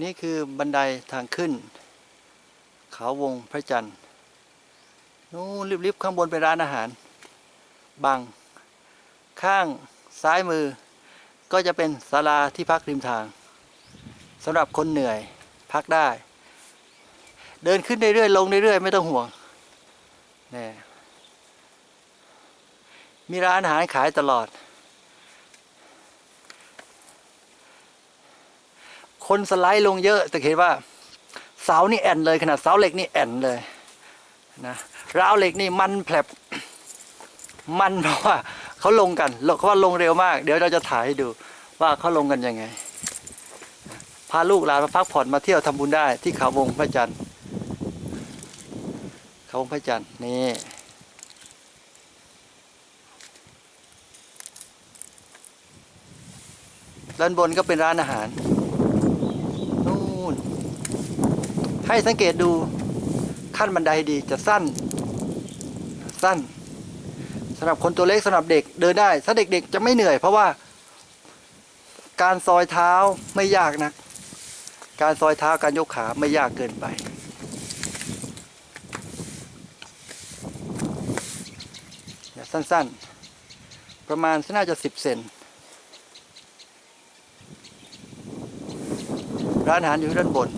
นี่คือบันไดทางขึ้น เขาวงพระจันทร์นู้นริบๆข้างบนเป็นร้านอาหาร บัง ข้างซ้ายมือ ก็จะเป็นศาลาที่พักริมทางสำหรับคนเหนื่อยพักได้ เดินขึ้นเรื่อยๆลงเรื่อยๆไม่ต้องห่วงนี่มีร้านอาหารขายตลอด คนสไลด์ลงเยอะแต่เห็นว่าเสานี่แอนเลยขนาดเสาเหล็กนี่แอนเลยนะราวเหล็กนี่มันแผลบมันเพราะว่าเขาลงกันเขาว่าลงเร็วมาก เดี๋ยวเราจะถ่ายให้ดูว่าเขาลงกันยังไง พาลูกหลานมาพักผ่อนมาเที่ยวทำบุญได้ที่เขาวงพระจันทร์เขาวงพระจันทร์นี่ด้านบนก็เป็นร้านอาหาร น ให้สังเกตดูขั้นบันไดดีจะสั้น สั้นสำหรับคนตัวเล็กสำหรับเด็กเดินได้ถ้าเด็กๆ จะไม่เหนื่อย เพราะว่า การซอยเท้าไม่ยากนักการซอยเท้าการยกขาไม่ยากเกินไปสั้นๆ ประมาณน่าจะสิบเซน ร้านอาหารอยู่ด้านบน